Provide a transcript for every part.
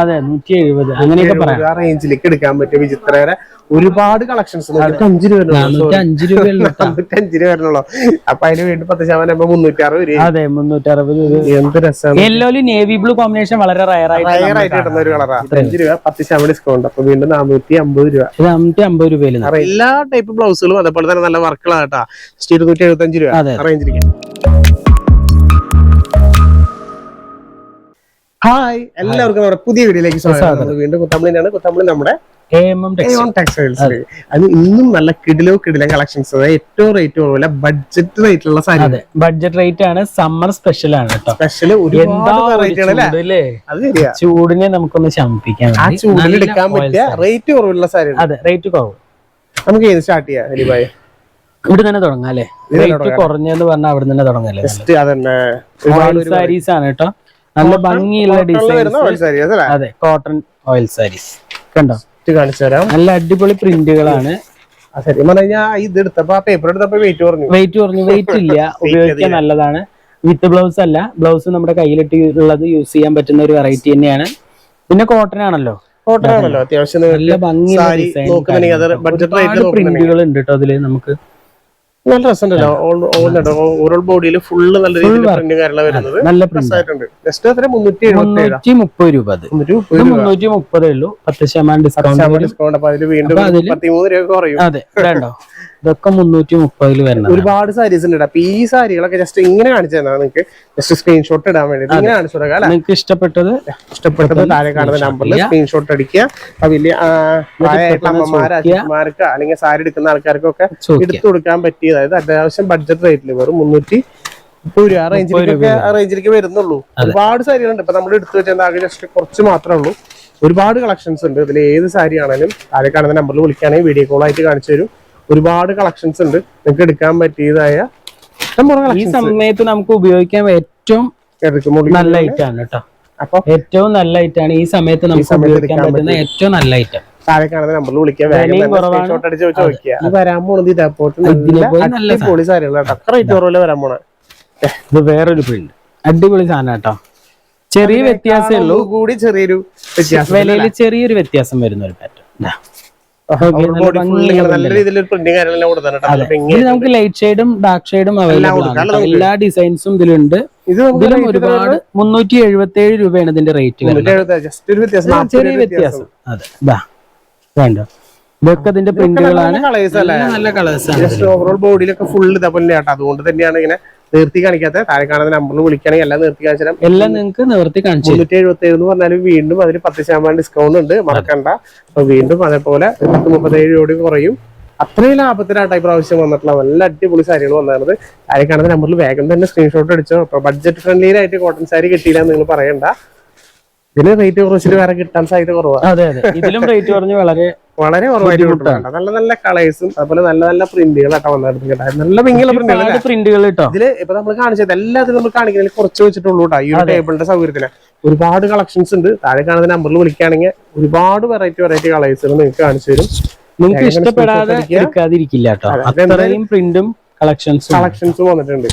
അതെ നൂറ്റി എഴുപത് അങ്ങനെയൊക്കെ പറയാം. റേഞ്ചിലേക്ക് എടുക്കാൻ പറ്റും വിചിത്രയുടെ ഒരുപാട് കളക്ഷൻസ് അഞ്ചു രൂപ അഞ്ച് വരണല്ലോ അപ്പൊ അതിന് വേണ്ടി പത്ത് ശതമാനം ആകുമ്പോ മുന്നൂറ്റി അറുപത് രൂപ. അതെ മുന്നൂറ്റി അറുപത് എന്ത് രസമാണ് യെല്ലോയിൽ നേവി ബ്ലൂ കോമ്പിനേഷൻ വളരെ റയർ ആയിട്ട് റയർ ആയിട്ട് കിട്ടുന്ന ഒരു കളറാണ് അഞ്ച് രൂപ പത്ത് ശതമാനം ഡിസ്കൗണ്ട് അപ്പൊ വീണ്ടും നാനൂറ്റി അമ്പത് രൂപ നാനൂറ്റി അമ്പത് രൂപയിൽ എല്ലാ ടൈപ്പ് ബ്ലൗസുകളും അതേപോലെ തന്നെ നല്ല വർക്കുകളാട്ടാ ഇരുന്നൂറ്റി എഴുപത്തി അഞ്ച് രൂപ. അതെ. ഹായ് എല്ലാവർക്കും നമ്മുടെ പുതിയ വീഡിയോയിലേക്ക് സ്വാഗതം. വീണ്ടും കുത്തമ്പളിനാണ് കുത്തമ്പളി നമ്മുടെ ടെക്സ്റ്റൈൽസ് അത്. ഇന്നും നല്ല കിടിലോ കിടിലോ കളക്ഷൻസ് ഏറ്റവും റേറ്റ് കുറവില്ല ബഡ്ജറ്റ് റേറ്റിലുള്ള സാരി. അതെ. ബഡ്ജറ്റ് റേറ്റ് ആണ്. സമ്മർ സ്പെഷ്യൽ ആണ് സ്പെഷ്യൽ ചൂടിനെ നമുക്കൊന്ന് ശമിപ്പിക്കാം ആ ചൂടിൽ എടുക്കാൻ പറ്റിയ റേറ്റ് കുറവുള്ള സാരി അതെ റേറ്റ് കുറവ്. നമുക്ക് ഏത് സ്റ്റാർട്ട് ചെയ്യാം ഹരിബായ് ഇവിടെ തന്നെ തുടങ്ങാം അല്ലേ? റേറ്റ് കുറഞ്ഞെന്ന് പറഞ്ഞാൽ അവിടെ തന്നെ തുടങ്ങാം സാരീസ് ആണ് കേട്ടോ നല്ല ഭംഗിയുള്ള ഡിസൈൻ അതെ കോട്ടൺ ഓയിൽ സാരീസ് കണ്ടോ? കാണിച്ചു തരാം. നല്ല അടിപൊളി പ്രിന്റുകളാണ്. ഇത് എടുത്തപ്പോ ആ പേപ്പർ എടുത്തപ്പോ വെയിറ്റ് കുറഞ്ഞു. വെയിറ്റ് കുറഞ്ഞു. വെയിറ്റ് ഇല്ല. ഉപയോഗിക്കാൻ നല്ലതാണ്. വിത്ത് ബ്ലൗസ് അല്ല. ബ്ലൗസ് നമ്മുടെ കയ്യിലിട്ട് ഉള്ളത് യൂസ് ചെയ്യാൻ പറ്റുന്ന ഒരു വെറൈറ്റി തന്നെയാണ്. പിന്നെ കോട്ടൺ ആണല്ലോ. കോട്ടൺ ആണല്ലോ. അത്യാവശ്യം നല്ല ഭംഗി ഭംഗിയുള്ള പ്രിന്റുകൾ ഉണ്ട് കേട്ടോ അതിൽ നമുക്ക്. നല്ല രസമുണ്ടല്ലോ. ഓവറോൾ ബോഡിയിൽ ഫുള്ള് നല്ല രീതിയിൽ പ്രിന്റ് വരുന്നത്. നല്ല പ്രിന്റ് രസമായിട്ടുണ്ട് ജസ്റ്റ് എത്ര? മുന്നൂറ്റി മുന്നൂറ്റി മുപ്പത് രൂപ മുന്നൂറ്റി മുപ്പത് ഉള്ളൂ. പത്ത് ശതമാനം ഡിസ്കൗണ്ട് ഡിസ്കൗണ്ട് അപ്പൊ അതിൽ വീണ്ടും പത്തിമൂന്ന് രൂപ കുറയും. അതെ ഇതൊക്കെ മുന്നൂറ്റി മുപ്പതിൽ വരുന്നത്. ഒരുപാട് സാരീസ് ഉണ്ട് അപ്പൊ ഈ സാരികളൊക്കെ ജസ്റ്റ് ഇങ്ങനെ കാണിച്ചു തന്നെ നിങ്ങൾക്ക് ജസ്റ്റ് സ്ക്രീൻഷോട്ട് ഇടാൻ വേണ്ടി ഇങ്ങനെ കാണിച്ചു കൊടുക്കാം നിങ്ങൾക്ക് ഇഷ്ടപ്പെട്ടത്? ഇഷ്ടപ്പെട്ടത് താഴെ കാണുന്ന നമ്പറിൽ സ്ക്രീൻഷോട്ട് അടിക്കുക. അപ്പൊ വലിയ പ്രായമായിട്ടുള്ള അമ്മമാര് അല്ലെങ്കിൽ സാരി എടുക്കുന്ന ആൾക്കാർക്കൊക്കെ എടുത്തു കൊടുക്കാൻ പറ്റിയ അതായത് അത്യാവശ്യം ബഡ്ജറ്റ് റേറ്റിൽ വെറും മുന്നൂറ്റി മുപ്പത് രൂപ ആ റേഞ്ചിലേക്ക് ആ റേഞ്ചിലേക്ക് വരുന്നുള്ളൂ. ഒരുപാട് സാരികളുണ്ട് ഇപ്പൊ നമ്മൾ എടുത്തു വെച്ചാൽ ആകെ ജസ്റ്റ് കുറച്ച് മാത്രമേ ഉള്ളൂ. ഒരുപാട് കളക്ഷൻസ് ഉണ്ട്. ഇതിൽ ഏത് സാരി ആണെങ്കിലും താഴെ കാണുന്ന നമ്പറിൽ വിളിക്കുകയാണെങ്കിൽ വീഡിയോ കോൾ ആയിട്ട് കാണിച്ചു തരും. ഒരുപാട് കളക്ഷൻസ് ഉണ്ട്. നിങ്ങൾക്ക് എടുക്കാൻ പറ്റിയതായ ഈ സമയത്ത് നമുക്ക് ഉപയോഗിക്കാൻ ഏറ്റവും നല്ല ഐറ്റം ആണ് കേട്ടോ. അപ്പൊ ഏറ്റവും നല്ല ഐറ്റം ആണ്. ഈ സമയത്ത് നമുക്ക് ഉപയോഗിക്കാൻ പറ്റുന്ന ഏറ്റവും നല്ല ഐറ്റം താഴെ കാണുന്ന നമ്പറിൽ വിളിക്കാൻ സ്ക്രീൻഷോട്ട് അടിച്ച് വെച്ച് നോക്കിയാ. വരാൻ പോണത് നല്ല നല്ല അടിപൊളി സാരികളാണ് അത്ര റേറ്റ് കുറവില്ല വരാൻ പോണേ? ഇത് വേറൊരു പ്രിന്റ് അടിപൊളി സാധനം കേട്ടോ. ചെറിയ വ്യത്യാസമേ ഉള്ളൂ. കൂടി ചെറിയൊരു വ്യത്യാസം വിലയിൽ ചെറിയൊരു വ്യത്യാസം വരുന്ന ഒരു പാറ്റേൺ നമുക്ക് ലൈറ്റ് ഷെയ്ഡും ഡാർക്ക് ഷെയ്ഡും അവൈലബിൾ ആണ് എല്ലാ ഡിസൈൻസും ഇതിലുണ്ട്. ഇതിലും ഒരുപാട് മുന്നൂറ്റി എഴുപത്തി ഏഴ് രൂപയാണ് ഇതിന്റെ റേറ്റ് ചെറിയ വ്യത്യാസം. അതെ. ഇതാ വേണ്ട. ഇതൊക്കെ ഇതിന്റെ പ്രിന്റുകളാണ് നല്ല കളേഴ്സ് ആണ്. ജസ്റ്റ് ഓവറോൾ ബോഡിയിലൊക്കെ ഫുൾ ഇതേപോലെ അതുകൊണ്ട് തന്നെയാണ് ഇങ്ങനെ നിർത്തി കാണിക്കാത്ത. താഴെ കാണുന്ന നമ്പറിൽ വിളിക്കുകയാണെങ്കിൽ എല്ലാം നിർത്തി കാണിച്ചാലും എല്ലാം നിങ്ങൾക്ക് നിർത്തി കാണിച്ചു. മുന്നൂറ്റി എഴുപത്തി ഏഴ് എന്ന് പറഞ്ഞാൽ വീണ്ടും അതിന് പത്ത് ശതമാനം ഡിസ്കൗണ്ട് ഉണ്ട്. മറക്കണ്ട. അപ്പൊ വീണ്ടും അതേപോലെ പത്ത് മുപ്പത്തേഴ് കോടി കുറയും. അത്രയും ലാഭത്തിലാട്ട പ്രാവശ്യം വന്നിട്ടുള്ള നല്ല അടിപൊളി സാരികൾ വന്നത് താഴെ കാണുന്ന നമ്പറിൽ വേഗം തന്നെ സ്ക്രീൻഷോട്ട് അടിച്ചോ അപ്പൊ ബഡ്ജറ്റ് ഫ്രണ്ട്ലിയിലായിട്ട് കോട്ടൺ സാരി കിട്ടിയില്ല എന്ന് നിങ്ങൾ പറയണ്ട. ഇതിന് റേറ്റ് കുറച്ചിട്ട് വേറെ കിട്ടാൻ സാധ്യത കുറവാണ് അതെ അതെ. ഇതിലും റേറ്റ് കുറഞ്ഞ് വളരെ വളരെ കുറവായിട്ട് കിട്ടുന്നുണ്ട്. നല്ല നല്ല കളേഴ്സും അതുപോലെ നല്ല നല്ല പ്രിന്റുകളൊക്കെ വന്നിട്ടുണ്ട് നല്ല ഭംഗിയുള്ള പ്രിന്റുകൾ പ്രിന്റുകൾ കേട്ടോ ഇതിൽ ഇപ്പൊ നമ്മൾ കാണിച്ചത് എല്ലാത്തിനും നമ്മൾ കാണിക്കുന്നതിൽ കുറച്ച് വെച്ചിട്ടുള്ളൂ കേട്ടോ ഈ ഒരു ടേബിളിന്റെ സൗകര്യത്തിന് ഒരുപാട് കളക്ഷൻസ് ഉണ്ട്. താഴെ കാണുന്ന നമ്പറിൽ വിളിക്കുകയാണെങ്കിൽ ഒരുപാട് വെറൈറ്റി വെറൈറ്റി കളേഴ്സുകൾ നിങ്ങൾക്ക് കാണിച്ചു തരും. നിങ്ങൾക്ക് ഇഷ്ടപ്പെടാതെ. എടുക്കാതിരിക്കില്ല കേട്ടോ. അത്രയും പ്രിന്റും കളക്ഷൻസ് കളക്ഷൻസും വന്നിട്ടുണ്ട്.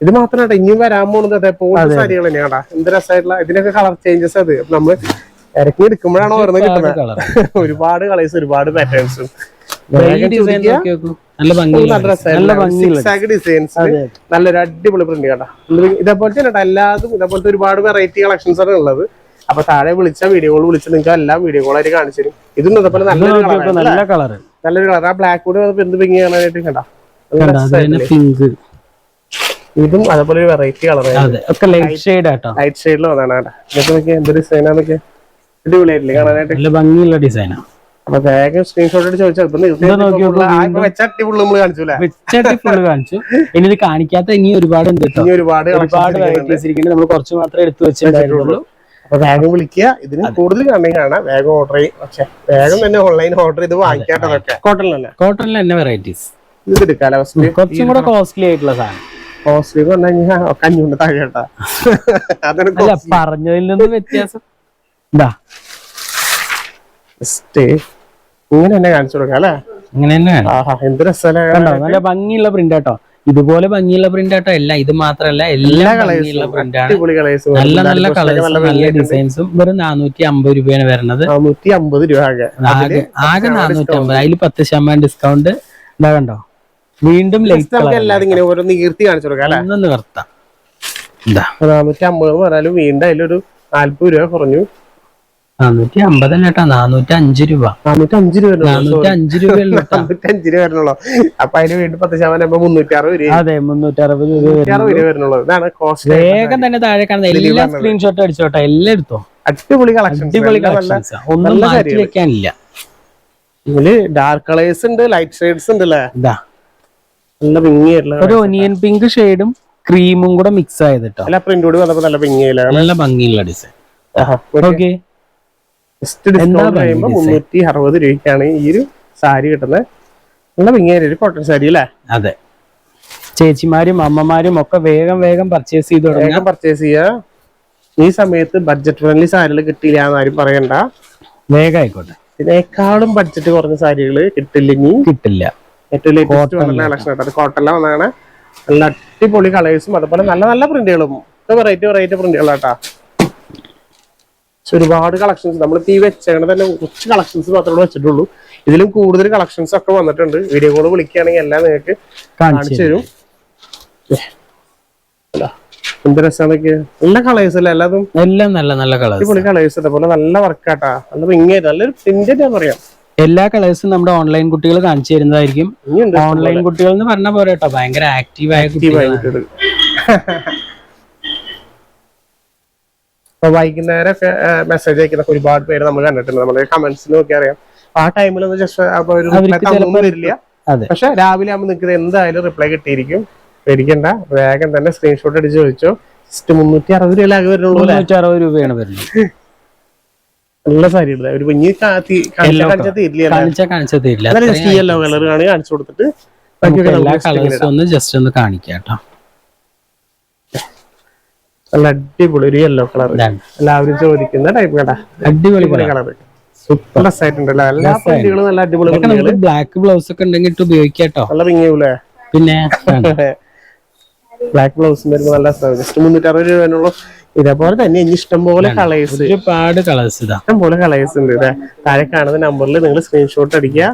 ഇത് മാത്രമല്ല ഇനിയും വരാൻ പോകുന്നത് അതേപോലെ സാരികൾ തന്നെയാണ് എന്ത് രസമായിട്ടുള്ള ഇതിനൊക്കെ കളർ ചേഞ്ചസ് അത്. നമ്മൾ ഇറക്കി എടുക്കുമ്പോഴാണ് ഓരോന്ന് കിട്ടുന്നത്. ഒരുപാട് കളേഴ്സ് ഒരുപാട് പാറ്റേൺസും നല്ലൊരു അടിപൊളി പ്രിന്റ് കേട്ടോ ഇത് ഇതേപോലെ തന്നെ കേട്ടോ എല്ലാതും ഇതേപോലത്തെ ഒരുപാട് വെറൈറ്റി കളക്ഷൻസ് ആണ് ഉള്ളത്. അപ്പൊ താഴെ വിളിച്ച വീഡിയോ കോൾ വിളിച്ച് നിങ്ങൾക്ക് എല്ലാ വീഡിയോ കോൾ ആയിട്ട് കാണിച്ചു തരും. ഇതും ഇതേപോലെ നല്ലൊരു കളർ നല്ല കളർ നല്ലൊരു കളർ ആ ബ്ലാക്ക് കൂടി എന്ത് പിങ്ങി കാണാനായിട്ട് കേട്ടോ പിങ്ക് ഇതും അതേപോലെ ഒരു വെറൈറ്റി കളറാണ് ഒക്കെ ലൈറ്റ് ഷെയ്ഡ് ആട്ടോ. ലൈറ്റ് ഷെയ്ഡിൽ വന്നാണ് കേട്ടോ. ഇതൊക്കെ നോക്കിയാൽ എന്ത് ഡിസൈനാന്നൊക്കെ അടിപൊളിയായിട്ടില്ലേ കാണാനായിട്ട്? നല്ല ഭംഗിയുള്ള വേഗം സ്ക്രീൻഷോട്ട് കാണിച്ചു ഇനി ഇത് കാണിക്കാത്ത ഇനി ഒരുപാട് ഉണ്ട് കേട്ടോ. ഇനി ഒരുപാട് ഒരുപാട് വെറൈറ്റീസ് ഇരിക്കുന്നത് നമ്മൾ കുറച്ച് മാത്രമേ എടുത്തു വെച്ചിട്ടുണ്ടായിരുന്നുള്ളൂ. അപ്പൊ വേഗം വിളിക്കുക. ഇതിന് കൂടുതൽ കണ്ടെങ്കിൽ കാണാം. വേഗം ഓർഡർ ചെയ്യും. പക്ഷെ വേഗം തന്നെ ഓൺലൈൻ ഓർഡർ ചെയ്ത് വാങ്ങിക്കാട്ടതൊക്കെ കോട്ടൺ തന്നെ കോട്ടണിൽ തന്നെ വെറൈറ്റീസ് ഇത് എടുക്കാലോ കുറച്ചും കൂടെ കോസ്റ്റ്ലി ആയിട്ടുള്ള സാധനം. കോസ്റ്റ്ലി പറഞ്ഞു കഴിഞ്ഞാൽ കഞ്ഞുണ്ട് താഴെ കേട്ടാ അതാണ് അല്ല പറഞ്ഞതിൽ നിന്ന് വ്യത്യാസം. ഇതാ ജസ്റ്റ് ഇങ്ങനെ തന്നെ കാണിച്ചു കൊടുക്കാം അല്ലേ? ഇങ്ങനെ തന്നെ ആഹാ എന്ത് രസമല്ലേ നല്ല ഭംഗിയുള്ള പ്രിന്റ് കേട്ടോ ഇതുപോലെ ഭംഗിയുള്ള പ്രിന്റ് ആട്ടോ. എല്ലാ ഇത് മാത്രല്ല എല്ലാ ഭംഗിയുള്ള അടിപൊളി നല്ല നല്ല കളേഴ്സ് നല്ല ഡിസൈൻസും വെറും നാനൂറ്റി അമ്പത് രൂപയാണ് വരുന്നത്. ആകെ. നാനൂറ്റി അമ്പത് അതിൽ പത്ത് ശതമാനം ഡിസ്കൗണ്ട് ഇതാ കണ്ടോ? വീണ്ടും ഇങ്ങനെ ഓരോ നീർത്തി കാണിച്ചു കൊടുക്കാം നാനൂറ്റി അമ്പത് പറഞ്ഞാലും വീണ്ടും അതിലൊരു നാല്പത് രൂപ കുറഞ്ഞു. നാനൂറ്റി അമ്പതല്ല കേട്ടോ. നാനൂറ്റി അഞ്ച് രൂപ. നാനൂറ്റി അഞ്ച് രൂപ. നാനൂറ്റി അഞ്ച് രൂപ നാനൂറ്റി അഞ്ച് രൂപ വരണല്ലോ അപ്പൊ അതിന് വീണ്ടും പത്ത് ശതമാനം ആകുമ്പോ മുന്നൂറ്റി അറുപത് രൂപ. അതെ മുന്നൂറ്റി അറുപത് രൂപ വരുന്നുള്ളൂ. ഇതാണ് കോസ്റ്റ് വേഗം തന്നെ താഴെ കാണുന്ന എല്ലാ സ്ക്രീൻഷോട്ട് അടിച്ചോട്ടെ എല്ലാം എടുത്തോ? അടിപൊളി കളക്ഷൻ അടിപൊളി കളക്ഷൻസ് ഒന്നും മാറ്റി. വെക്കാനില്ല. ഇതിൽ ഡാർക്ക് കളേഴ്സ് ഉണ്ട് ലൈറ്റ് ഷെയ്ഡ്സ് ഉണ്ട് അല്ലേ? നല്ല ഒരു ഒനിയൻ പിങ്ക് ഷെയ്ഡും ക്രീമും കൂടെ മിക്സ് ആയത് കേട്ടോ പ്രിന്റോട് പ്രിന്റ് വന്നപ്പോ നല്ല ഭംഗിയില്ല നല്ല ഭംഗിയുള്ള ഡിസൈൻ ഓക്കെ ജസ്റ്റ് ഡിസ്കൗണ്ട് കഴിയുമ്പോ മുന്നൂറ്റി അറുപത് രൂപയ്ക്കാണ് ഈ ഒരു സാരി കിട്ടുന്നത് നല്ല ഭംഗിയായ ഒരു കോട്ടൺ സാരി അല്ലേ? അതെ. ചേച്ചിമാരും അമ്മമാരും ഒക്കെ വേഗം വേഗം പർച്ചേസ് ചെയ്ത് വേഗം പർച്ചേസ് ചെയ്യാ. ഈ സമയത്ത് ബഡ്ജറ്റ് ഫ്രണ്ട്ലി സാരികൾ കിട്ടില്ല എന്നാരും ആരും പറയണ്ട. വേഗം ആയിക്കോട്ടെ. ഇതിനേക്കാളും ബഡ്ജറ്റ് കുറഞ്ഞ സാരികൾ കിട്ടില്ലെങ്കിൽ കിട്ടില്ല. ഏറ്റവും ലേറ്റസ്റ്റ് വന്നിട്ടുള്ള കളക്ഷൻ കേട്ടോ. അത് കോട്ടണിലെ വന്നതാണ്. നല്ല അടിപൊളി കളേഴ്സും അതുപോലെ നല്ല നല്ല പ്രിന്റുകളും വെറൈറ്റി വെറൈറ്റി പ്രിന്റുകളാട്ടാ ഒരുപാട് കളക്ഷൻസ് നമ്മളിപ്പോ ഈ വെച്ചേക്കണ തന്നെ കുറച്ച് കളക്ഷൻസ് മാത്രമേ വെച്ചിട്ടുള്ളൂ. ഇതിലും കൂടുതൽ കളക്ഷൻസ് ഒക്കെ വന്നിട്ടുണ്ട്. വീഡിയോ കോൾ വിളിക്കുകയാണെങ്കിൽ എല്ലാം നിങ്ങൾക്ക് കാണിച്ചു തരും. എന്ത് രസമാണൊക്കെ നല്ല കളേഴ്സ് അല്ലേ? എല്ലാതും എല്ലാം നല്ല നല്ല കളേഴ്സ് കളേഴ്സ് അതേപോലെ നല്ല വർക്കാട്ടാ നല്ല ഭംഗിയായിട്ട്. നല്ലൊരു പ്രിന്റ് ഞാൻ പറയാം എല്ലാ കളേഴ്സും നമ്മുടെ ഓൺലൈൻ കുട്ടികൾ കാണിച്ചു തരുന്നതായിരിക്കും. ഓൺലൈൻ കുട്ടികൾ എന്ന് പറഞ്ഞ പോലെ കേട്ടോ ഭയങ്കര ആക്റ്റീവായ കുട്ടികൾ കുട്ടികൾ വൈകുന്നേരമൊക്കെ മെസ്സേജ് അയക്കുന്ന ഒരുപാട് പേര് നമ്മൾ കണ്ടിട്ടുണ്ട്. നമ്മുടെ കമന്റ്സ് നോക്കി അറിയാം. ആ ടൈമിൽ ജസ്റ്റ് ഒരു വരില്ല. പക്ഷെ രാവിലെ ആകുമ്പോൾ നിങ്ങൾക്ക് എന്തായാലും റിപ്ലൈ കിട്ടിയിരിക്കും. പേടിക്കണ്ട. വേഗം തന്നെ സ്ക്രീൻഷോട്ട് അടിച്ച് ചോദിച്ചു ജസ്റ്റ് മുന്നൂറ്റി അറുപത് രൂപ ആകെ വരുന്നുള്ളൂ മുന്നൂറ്റി അറുപത് രൂപയാണ് വരുന്നത്. നല്ല സാരി ഉണ്ട് ഒരു കുഞ്ഞി കാണിച്ചാൽ തീരില്ല കാണിച്ചാൽ കാണിച്ചാൽ തരില്ല. എന്നാലും ജസ്റ്റ് ഈ യെല്ലോ കളർ ആണ് കാണിച്ചു കൊടുത്തിട്ട് ഒന്ന് ജസ്റ്റ് ഒന്ന് കാണിക്കാട്ടോ നല്ല അടിപൊളി ഒരു യെല്ലോ കളർ എല്ലാവരും ചോദിക്കുന്ന ടൈപ്പ് അടിപൊളി കളർ സൂപ്പർ. ഡ്രസ്സായിട്ടുണ്ടല്ലോ എല്ലാ പ്രിന്റുകളും നല്ല അടിപൊളി ബ്ലാക്ക് ബ്ലൗസ് ഒക്കെ ഉണ്ടെങ്കിൽ ഇട്ട് ഉപയോഗിക്കാട്ടോ നല്ല ഭംഗിയാവൂലേ പിന്നെ ബ്ലാക്ക് ബ്ലൗസ് വരുമ്പോൾ നല്ല ജസ്റ്റ് മുന്നൂറ്റി അറുപത് രൂപ ഇതേപോലെ തന്നെ ഇനി ഇഷ്ടം പോലെ കളേഴ്സ് ഒരുപാട് കളേഴ്സ് ഇഷ്ടംപോലെ ഇഷ്ടം പോലെ കളേഴ്സ് ഉണ്ട് ഇതാ. താഴെ കാണുന്ന നമ്പറിൽ നിങ്ങൾ സ്ക്രീൻഷോട്ട് അടിക്കുക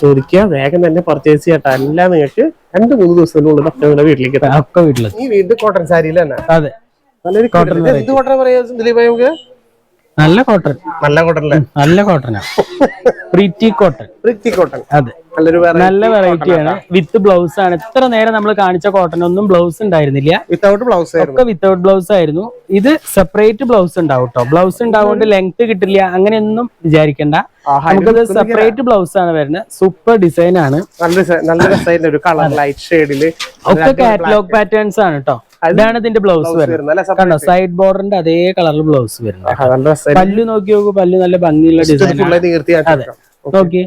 ചോദിക്കുക വേഗം തന്നെ പർച്ചേസ് ചെയ്യട്ടെ എല്ലാം നിങ്ങൾക്ക് രണ്ട് മൂന്ന് ദിവസത്തിനുള്ളിൽ ഒക്കെ നിങ്ങളുടെ വീട്ടിലേക്ക് എത്താം. ഒക്കെ വീട്ടിലെത്തും. ഈ വീട് കോട്ടൺ സാരിയിൽ തന്നെ അതെ. നല്ലൊരു കോട്ടൺ ഇത് കോട്ടൺ പറയാ ദിലീപ് നമുക്ക്? നല്ല കോട്ടൺ. നല്ല കോട്ടൺ അല്ലേ? നല്ല കോട്ടനാ. പ്രീറ്റി കോട്ടൺ പ്രീറ്റി കോട്ടൺ അതെ. നല്ലൊരു നല്ല വെറൈറ്റി ആണ്. വിത്ത് ബ്ലൗസ് ആണ്. എത്ര നേരം നമ്മൾ കാണിച്ച കോട്ടൺ ഒന്നും ബ്ലൗസ് ഉണ്ടായിരുന്നില്ല. വിത്തൗട്ട് ബ്ലൗസ് ആയിരുന്നു. ഒക്കെ വിത്തൗട്ട് ബ്ലൗസ് ആയിരുന്നു. ഇത് സെപ്പറേറ്റ് ബ്ലൗസ് ഉണ്ടാവും കേട്ടോ ബ്ലൗസ് ഉണ്ടാവുകൊണ്ട് ലെങ്ത് കിട്ടില്ല. അങ്ങനെയൊന്നും വിചാരിക്കണ്ട. നമുക്കത് സെപ്പറേറ്റ് ബ്ലൗസ് ആണ് വരുന്നത്. സൂപ്പർ ഡിസൈൻ ആണ്. നല്ല ഡിസൈൻ ഒരു കളർ ലൈറ്റ് ഷെയ്ഡിൽ ഒക്കെ കാറ്റലോഗ് പാറ്റേൺസ് ആണ് കേട്ടോ ഇതാണ് ഇതിന്റെ ബ്ലൗസ് വരുന്നത്. കണ്ടോ? സൈഡ് ബോർഡറിന്റെ അതേ കളറിൽ ബ്ലൗസ് വരുന്നത് പല്ല് നോക്കി നോക്കൂ പല്ല് നല്ല ഭംഗിയുള്ള ഡിസൈൻ നോക്കി.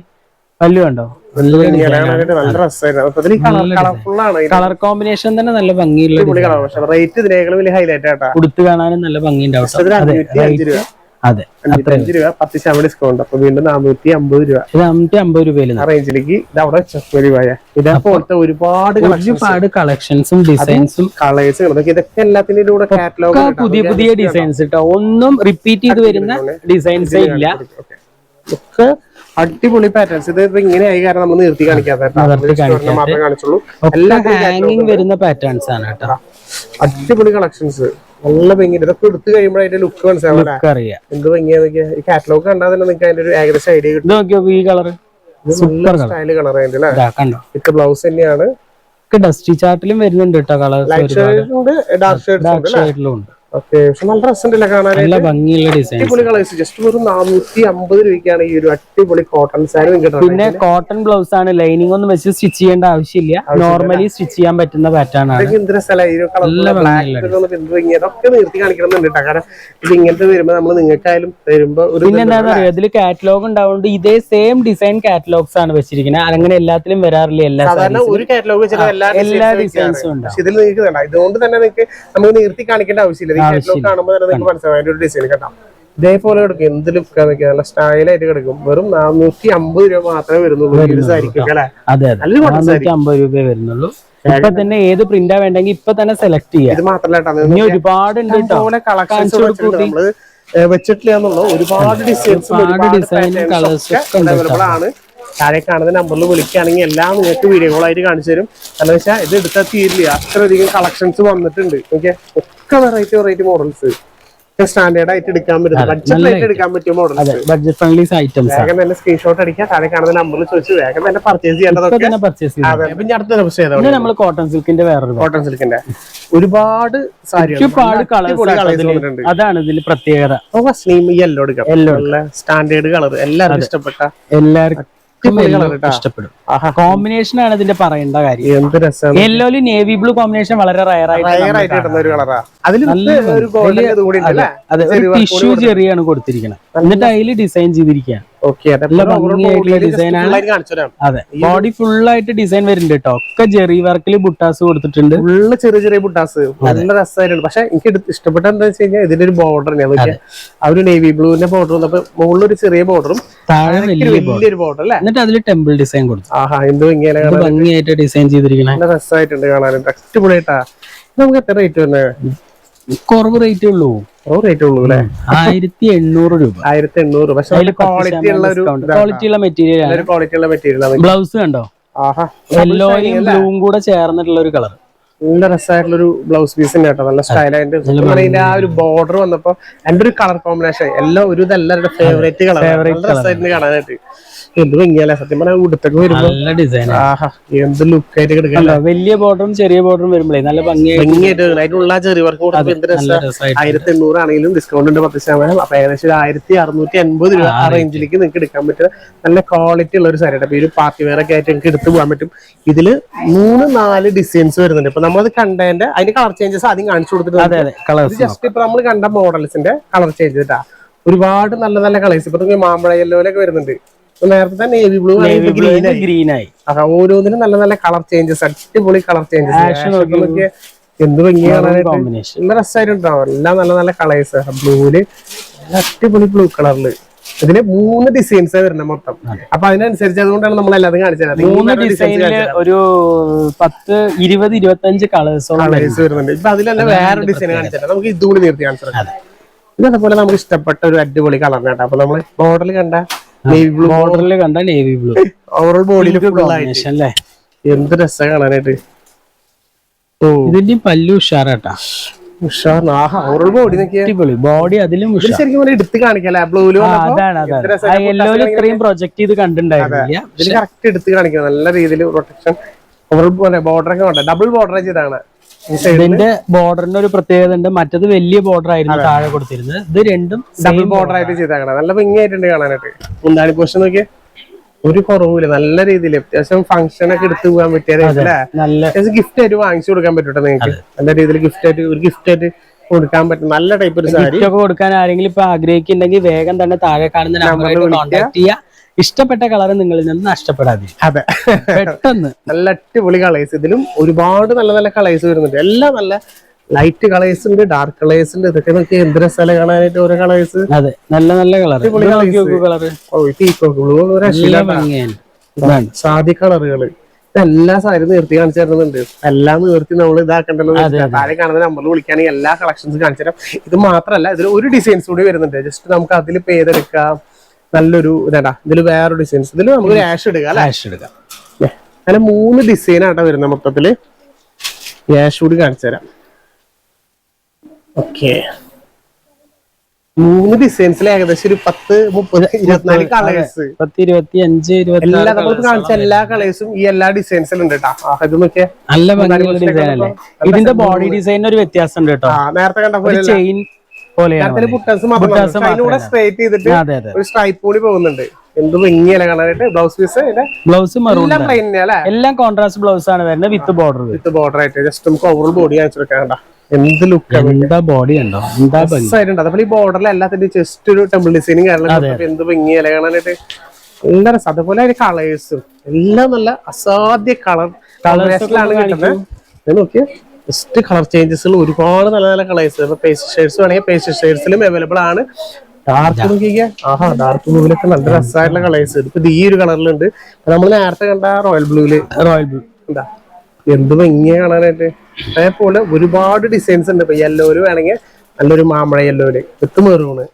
പല്ല് കണ്ടോ? കളർ കോമ്പിനേഷൻ തന്നെ നല്ല ഭംഗിയുള്ള ഉടുത്ത് കാണാനും നല്ല ഭംഗി അതെ അഞ്ച് രൂപ പത്ത് ശതമാനം ഡിസ്കൗണ്ട് അപ്പൊ വീണ്ടും നാനൂറ്റി അമ്പത് രൂപ. ഇത് നാനൂറ്റി അമ്പത് രൂപയിൽ റേഞ്ചിലേക്ക് ഇത് അവിടെ വെച്ചൊരു പോയ. ഇതേപോലത്തെ ഒരുപാട് ഒരുപാട് കളക്ഷൻസും ഡിസൈൻസും കളേഴ്സ് ഇതൊക്കെ എല്ലാത്തിന്റെ കൂടെ കാറ്റലോഗ് പുതിയ പുതിയ ഡിസൈൻസ് കേട്ടോ ഒന്നും റിപ്പീറ്റ് ചെയ്ത് വരുന്ന ഡിസൈൻസ് ഇല്ല. ഒക്കെ അടിപൊളി പാറ്റേൺസ് ഇത് ഇങ്ങനെയായി ഇങ്ങനെ ആയി കാരണം നമ്മൾ നിർത്തി കാണിക്കാത്ത മാത്രമേ കാണിച്ചുള്ളൂ. ഒക്കെ ഹാങ്ങിങ് വരുന്ന പാറ്റേൺസ് ആണ് കേട്ടോ. അടിപൊളി കളക്ഷൻസ് നല്ല ഭംഗി ഇതൊക്കെ എടുത്തു കഴിയുമ്പോൾ അതിന്റെ ലുക്ക് മനസ്സിലാവില്ല എന്ത് ഭംഗിയാന്നൊക്കെ ഈ കാറ്റലോഗ് കണ്ടാൽ തന്നെ നിങ്ങൾക്ക് അതിന്റെ ഒരു ഏകദേശം ഐഡിയ കിട്ടും. ഈ കളർ സ്റ്റൈൽ കളർ അതിന്റെ വിത്ത് ബ്ലൗസ് തന്നെയാണ്. ഡസ്റ്റി ചാർട്ടിലും വരുന്നുണ്ട് കേട്ടോ കളർ ഡാർക്ക് ഷെയ്ഡിലും ഉണ്ട്. ഓക്കെ പക്ഷെ നല്ല രസമുണ്ടല്ലേ കാണാൻ നല്ല ഭംഗിയുള്ള ഡിസൈൻ അടിപൊളി കളേഴ്സ്. ജസ്റ്റ് വെറും നാനൂറ്റി അമ്പത് രൂപയ്ക്കാണ് ഈ ഒരു അടിപൊളി കോട്ടൺ സാരി പിന്നെ കോട്ടൺ ബ്ലൗസ് ആണ്. ലൈനിങ് ഒന്നും വെച്ച് സ്റ്റിച്ച് ചെയ്യേണ്ട ആവശ്യമില്ല. നോർമലി സ്റ്റിച്ച് ചെയ്യാൻ പറ്റുന്ന പാറ്റേൺ ആണ്. എന്തൊരു നിർത്തി കാണിക്കണമെന്നുണ്ട് കാരണം ഇത് ഇങ്ങനത്തെ വരുമ്പോ നമ്മൾ നിങ്ങൾക്കായാലും തരുമ്പോ ഒരു പിന്നെ എന്താണെന്ന് അറിയോ ഇതിൽ കാറ്റലോഗ് ഉണ്ടാവുകൊണ്ട് ഇതേ സെയിം ഡിസൈൻ കാറ്റലോഗ്സ് ആണ് വെച്ചിരിക്കുന്നത് അങ്ങനെ എല്ലാത്തിലും വരാറില്ല എല്ലാ സാധാരണ ഒരു കാറ്റലോഗ് എല്ലാ ഡിസൈൻസും ഉണ്ട് ഇതിൽ നിങ്ങൾക്ക് വേണ്ട. ഇതുകൊണ്ട് തന്നെ നിങ്ങൾക്ക് നമുക്ക് നിർത്തി കാണിക്കേണ്ട ആവശ്യമില്ല. ഇതേപോലെ കിടക്കും എന്ത് ലുക്കാ നോക്കിയാൽ നല്ല സ്റ്റൈലായിട്ട് കിടക്കും. വെറും നാനൂറ്റി അമ്പത് രൂപ മാത്രമേ വരുന്നുള്ളൂ ഈ ഒരു സാരിക്കൊക്കെ അല്ലെ? അതെ അതെ. നല്ല നാനൂറ്റി അമ്പത് രൂപയെ വരുന്നുള്ളൂ. ഇപ്പൊ തന്നെ ഏത് പ്രിന്റാ വേണ്ടെങ്കിൽ ഇപ്പൊ തന്നെ സെലക്ട് ചെയ്യാം. ഇത് മാത്രല്ല ഇനി ഒരുപാട് ഉണ്ട് കേട്ടോ. കളക്ഷൻസ്. നമ്മൾ വെച്ചിട്ടില്ല എന്നുള്ളൂ. ഒരുപാട് ഡിസൈൻസ് അവൈലബിൾ ആണ്. താഴെ കാണുന്ന നമ്പറിൽ വിളിക്കുകയാണെങ്കിൽ എല്ലാം നിങ്ങൾക്ക് വീഡിയോകളായിട്ട് കാണിച്ചു തരും. കാരണം വെച്ചാൽ ഇത് എടുത്താൽ തീരില്ല. അത്രയധികം കളക്ഷൻസ് വന്നിട്ടുണ്ട്. ഓക്കെ? ഒക്കെ വെറൈറ്റി വെറൈറ്റി മോഡൽസ് സ്റ്റാൻഡേർഡ് ആയിട്ട് എടുക്കാൻ പറ്റും. ബഡ്ജറ്റിലായിട്ട് എടുക്കാൻ പറ്റിയ മോഡൽസ് അതെ ബഡ്ജറ്റ് ഫ്രണ്ട്ലി ഐറ്റംസ് വേഗം തന്നെ സ്ക്രീൻഷോട്ട് അടിക്കുക താഴെ കാണുന്ന നമ്പറിൽ ചോദിച്ചു വേഗം തന്നെ പർച്ചേസ് ചെയ്യേണ്ടതൊക്കെ പർച്ചേസ് പിന്നെ അടുത്ത ദിവസം നമ്മൾ കോട്ടൺ സിൽക്കിന്റെ വേറൊരു കോട്ടൺ സിൽക്കിന്റെ ഒരുപാട് കളേഴ്സ് അതാണ് ഇതിൽ പ്രത്യേകത. സ്ലീം യെല്ലോ എടുക്കാം. യെല്ലോ നല്ല സ്റ്റാൻഡേർഡ് കളർ എല്ലാവർക്കും ഇഷ്ടപ്പെട്ട എല്ലാവർക്കും അടിപൊളി ഇഷ്ടപ്പെടും. കോമ്പിനേഷൻ ആണ് ഇതിന്റെ പറയേണ്ട കാര്യം. എന്ത് യെല്ലോയിൽ നേവി ബ്ലൂ കോമ്പിനേഷൻ വളരെ റയർ ആയിട്ട് അതിൽ ഒരു ഗോൾഡൻ കൂടി ഉണ്ട് അല്ലേ? അതെ ഒരു ടിഷ്യൂ ചെറിയാണ് കൊടുത്തിരിക്കുന്നത് എന്നിട്ട് അതിൽ ഡിസൈൻ. കാണിച്ചു അതെ. ബോഡി ഫുൾ ആയിട്ട് ഡിസൈൻ വരുന്നുണ്ട് കേട്ടോ ഒക്കെ ജെറി വർക്കിൽ ബുട്ടാസ് കൊടുത്തിട്ടുണ്ട്. ഫുള്ള് ചെറിയ ചെറിയ ബുട്ടാസ് നല്ല രസമായിട്ടുണ്ട് പക്ഷെ എനിക്ക് ഇഷ്ടപ്പെട്ട എന്താ വെച്ച് കഴിഞ്ഞാൽ ഇതിന്റെ ഒരു ബോർഡർ ആ ഒരു നേവി ബ്ലൂവിന്റെ ബോർഡർ വന്നപ്പോ മുകളിൽ ഒരു ചെറിയ ബോർഡറും താഴെ വലിയൊരു ബോർഡർ അല്ലേ? എന്നിട്ട് അതിൽ ടെമ്പിൾ ഡിസൈൻ കൊടുത്തു. ആഹാ എന്തോ ഇങ്ങനെ ഭംഗിയായിട്ട് ഡിസൈൻ ചെയ്തിരിക്കണം. നല്ല രസമായിട്ടുണ്ട് കാണാനും അടിപൊളിയായിട്ടാ. നമുക്ക് എത്ര റേറ്റ് വരുന്നത് കുറവ് റേറ്റ് ഉള്ളൂ. കുറവ് റേറ്റ് ഉള്ളൂ അല്ലേ? ആയിരത്തി എണ്ണൂറ് രൂപ. ആയിരത്തി എണ്ണൂറ്. പക്ഷെ പക്ഷേ ക്വാളിറ്റി ഉള്ള ഒരു ക്വാളിറ്റി ഉള്ള മെറ്റീരിയൽ ക്വാളിറ്റി ഉള്ള മെറ്റീരിയൽ ആണ് ബ്ലൗസ് കണ്ടോ? ആഹാ. യെല്ലോയും ബ്ലൂവും കൂടെ ചേർന്നിട്ടുള്ള ഒരു കളർ നല്ല രസമായിട്ടുള്ള ഒരു ബ്ലൗസ് പീസ് തന്നെ കേട്ടോ. നല്ല സ്റ്റൈലായിട്ട് അതിന്റെ ആ ഒരു ബോർഡർ വന്നപ്പോ എന്റെ ഒരു കളർ കോമ്പിനേഷൻ എല്ലാം ഒരു ഇതെല്ലാവരുടെ ഫേവറേറ്റ് കളർ നല്ല രസമായിട്ട് കാണാനായിട്ട്. എന്ത് ഭംഗിയല്ലേ? സത്യം പറഞ്ഞാൽ ഉടുത്തൊക്കെ വരുമ്പോ. നല്ല ഡിസൈൻ ആഹാ എന്ത് ലുക്ക് ആയിട്ട് വലിയ ബോർഡറും ചെറിയ ബോർഡറും വരുമ്പോഴേ നല്ല ഭംഗിയായിട്ട് ഭംഗിയായിട്ട് കിടക്കണം. അതിനുള്ള ആ ചെറിയ വർക്ക് എന്ത് ആയിരത്തി എണ്ണൂറ് ആണെങ്കിലും ഡിസ്കൗണ്ട് ഉണ്ട് പത്ത് ശതമാനം. അപ്പൊ ഏകദേശം ഒരു ആയിരത്തി അറുന്നൂറ്റി എൺപത് രൂപ ആ റേഞ്ചിലേക്ക് നിങ്ങൾക്ക് എടുക്കാൻ പറ്റുന്ന നല്ല ക്വാളിറ്റി ഉള്ള ഒരു സാരി അപ്പൊ ഈ ഒരു പാർട്ടി വെയർ ഒക്കെ ആയിട്ട് നിങ്ങൾക്ക് എടുത്തു പോകാൻ പറ്റും. ഇതിൽ മൂന്ന് നാല് ഡിസൈൻസ് വരുന്നുണ്ട്. ഇപ്പൊ നമ്മളത് കണ്ടതിന്റെ അതിന്റെ കളർ ചേഞ്ചസ് ആദ്യം കാണിച്ചു കൊടുത്തിട്ടുണ്ട്. അതെ അതെ. കളേഴ്സ് ജസ്റ്റ് ഇപ്പൊ നമ്മൾ കണ്ട മോഡൽസിന്റെ കളർ ചേഞ്ച് കേട്ടാ ഒരുപാട് നല്ല നല്ല കളേഴ്സ് ഇപ്പൊ മാമ്പഴ യെല്ലോയിലൊക്കെ വരുന്നുണ്ട്. നേരത്തെ നേവി ബ്ലൂ ഗ്രീൻ ആയി. ഓരോന്നിനും നല്ല നല്ല കളർ ചേഞ്ചസ് അടിപൊളി കളർ ചേഞ്ചസ് എന്ത് ഭംഗിയാണ് നല്ല രസമായിട്ടുണ്ടാവും എല്ലാം നല്ല നല്ല കളേഴ്സ് ബ്ലൂവിൽ അടിപൊളി ബ്ലൂ കളറിൽ ഇതിന് മൂന്ന് ഡിസൈൻസ് വരുന്നത് മൊത്തം. അപ്പൊ അതിനനുസരിച്ച് അതുകൊണ്ടാണ് നമ്മൾ എല്ലാതും കാണിച്ചത്. മൂന്ന് ഡിസൈനിൽ ഒരു പത്ത് ഇരുപത് ഇരുപത്തഞ്ച് കളേഴ്സോളം കളേഴ്സ് വരുന്നുണ്ട്. ഇപ്പൊ അതിലല്ല വേറെ ഡിസൈൻ കാണിച്ചിട്ട് നമുക്ക് ഇതുകൂടി നിർത്തി കാണിച്ചത്. ഇതേപോലെ നമുക്ക് ഇഷ്ടപ്പെട്ട ഒരു അടിപൊളി കളർ കേട്ടോ. അപ്പൊ നമ്മൾ ബോർഡറിൽ കണ്ട നേവി ബ്ലൂ ബോർഡറിൽ കണ്ട നേവി ബ്ലൂ ഓവറോൾ ബോഡിയിൽ അല്ലേ എന്ത് രസം കാണാനായിട്ട്. ഇതിന്റെയും പല്ലു ഉഷാറാട്ടാ. ഉഷാർ ഓവറോൾ ബോഡി അടിപൊളി. ബോഡി അതിലും ശരിക്കും എടുത്ത് ബ്ലൂൽ അതാണ് അതാണ്. ആ യെല്ലോയിൽ ഇത്രയും പ്രൊജക്ട് ചെയ്ത് കണ്ടിട്ടുണ്ടായിരുന്നില്ല. ഇതിൽ കറക്റ്റ് എടുത്ത് കാണിക്കുന്നത് നല്ല രീതിയിൽ പ്രൊട്ടക്ഷൻ ഓവറോൾ ബോർഡർ ഒക്കെ ഡബിൾ ബോർഡർ ചെയ്താണ്. ഇതിന്റെ ബോർഡറിന്റെ ഒരു പ്രത്യേകത ഉണ്ട്. മറ്റത് വലിയ ബോർഡർ ആയിരുന്നു താഴെ കൊടുത്തിരുന്നത്. ഇത് രണ്ടും ഡബിൾ ബോർഡർ ആയിട്ട് ചെയ്തേക്കണം. നല്ല ഭംഗിയായിട്ടുണ്ട് കാണാനായിട്ട്. മുന്താണി പോഷൻ നോക്കിയേ. ഒരു കുറവില്ല നല്ല രീതിയിൽ അത്യാവശ്യം ഫംഗ്ഷൻ ഒക്കെ എടുത്തു പോകാൻ പറ്റിയത് ഗിഫ്റ്റ് ആയിട്ട് വാങ്ങിച്ചു കൊടുക്കാൻ പറ്റൂട്ടോ നിങ്ങൾക്ക്? നല്ല രീതിയിൽ ഗിഫ്റ്റ് ആയിട്ട് ഒരു ഗിഫ്റ്റ് ആയിട്ട് കൊടുക്കാൻ പറ്റും. നല്ല ടൈപ്പ് ഒരു സാരി. ഒക്കെ കൊടുക്കാൻ ആരെങ്കിലും ഇപ്പൊ ആഗ്രഹിക്കുന്നുണ്ടെങ്കിൽ വേഗം തന്നെ താഴെ കാണുന്ന നമ്പറിൽ കോൺടാക്ട് ചെയ്യുക ഇഷ്ടപ്പെട്ട കളർ നിങ്ങളിൽ നിന്ന് നഷ്ടപ്പെടാതെ. അതെ. പെട്ടെന്ന്. നല്ല അടിപൊളി കളേഴ്സ്. ഇതിലും ഒരുപാട് നല്ല നല്ല കളേഴ്സ് വരുന്നുണ്ട്. എല്ലാം നല്ല ലൈറ്റ് കളേഴ്സ് ഉണ്ട് ഡാർക്ക് കളേഴ്സ് ഉണ്ട്. ഇതൊക്കെ നോക്കി എന്ത് രസമല്ല കാണാനായിട്ട് ഓരോ കളേഴ്സ്. അതെ. നല്ല നല്ല കളർ സാധ്യ കളറുകൾ. എല്ലാ സാരി നിർത്തി കാണിച്ചു തരുന്നുണ്ട്. എല്ലാം നിർത്തി നമ്മൾ ഇതാക്കണ്ടല്ലോ വെച്ചിട്ടാ. താഴെ കാണുന്ന നമ്പറിൽ വിളിക്കുകയാണെങ്കിൽ എല്ലാ കളക്ഷൻസ് കാണിച്ചു തരാം. ഇത് മാത്രമല്ല ഇതിൽ ഒരു ഡിസൈൻസ് കൂടി വരുന്നുണ്ട്. ജസ്റ്റ് നമുക്ക് അതിൽ പേരെടുക്കാം. നല്ലൊരു ഇതാ ഇതിൽ വേറെ ഡിസൈൻസ് ഇതിൽ നമുക്ക് ആഷ് എടുക്കാം ആഷ് എടുക്കാം. അങ്ങനെ മൂന്ന് ഡിസൈൻ ആട്ടോ വരുന്നത് മൊത്തത്തിൽ. ആഷ് കൂടി കാണിച്ചു തരാം. ഓക്കെ മൂന്ന് ഡിസൈൻസിൽ ഏകദേശം ഒരു പത്ത് മുപ്പത് ഇരുപത്തിനാല് കളേഴ്സ് പത്ത് ഇരുപത്തി അഞ്ച് എല്ലാ നമുക്ക് കാണിച്ച എല്ലാ കളേഴ്സും ഈ എല്ലാ ഡിസൈൻസിലും ഉണ്ട് കേട്ടോ നല്ല ഇതിന്റെ ബോഡി ഡിസൈനിന് ഒരു വ്യത്യാസം ഉണ്ട് കേട്ടോ നേരത്തെ കണ്ടപ്പോ ചെയിൻ സ്ട്രൈറ്റ് ചെയ്തിട്ട് ഒരു സ്ട്രൈപ്പ് കൂടി പോകുന്നുണ്ട്. എന്ത് ഭംഗിയല്ല കാണാനായിട്ട്? ബ്ലൗസ് പീസ് ബ്ലൗസ് എല്ലാം കോൺട്രാസ്റ്റ് ബ്ലൗസ് ആണ് വരുന്നത് വിത്ത് ബോർഡർ വിത്ത് ബോർഡർ ആയിട്ട്. ജസ്റ്റ് നമുക്ക് ഓവറോൾ ബോഡി കാണിച്ചു കൊടുക്കാൻ കണ്ട. എന്ത് ലുക്ക് എന്താ ബോഡി ഉണ്ടോ? എന്താ ആയിട്ടുണ്ട് അതേപോലെ ഈ ബോർഡറിൽ എല്ലാത്തിന്റെ ജസ്റ്റ് ഒരു ടെമ്പിൾ ഡിസൈനും കാരണം എന്ത് ഭംഗിയല്ല കാണാനായിട്ട്? നല്ല രസം. അതുപോലെ അതിന്റെ കളേഴ്സും എല്ലാം നല്ല അസാധ്യ കളർ കളേഴ്സിലാണ് കിട്ടുന്നത്. നോക്കിയേ. ജസ്റ്റ് കളർ ചേഞ്ചസിൽ ഒരുപാട് നല്ല നല്ല കളേഴ്സ് ഇപ്പൊ പേസ്റ്റ് ഷെയ്ഡ്സ് വേണമെങ്കിൽ പേസ്റ്റ് ഷെയ്ഡ്സിലും അവൈലബിൾ ആണ്. ഡാർക്ക് നോക്കിയാ ആഹാ ഡാർക്ക് ബ്ലൂവിലൊക്കെ നല്ല രസമായിട്ടുള്ള കളേഴ്സ് ഇപ്പൊ ഇത് ഈ ഒരു കളറിലുണ്ട് നമ്മൾ നേരത്തെ കണ്ട റോയൽ ബ്ലൂവിൽ റോയൽ ബ്ലൂ എന്താ എന്ത് ഭംഗിയാ കാണാനായിട്ട്. അതേപോലെ ഒരുപാട് ഡിസൈൻസ് ഉണ്ട്. ഇപ്പൊ യെല്ലോയിൽ വേണമെങ്കിൽ നല്ലൊരു മാമ്പഴ യെല്ലോയിൽ വിത്ത് മെറൂണ്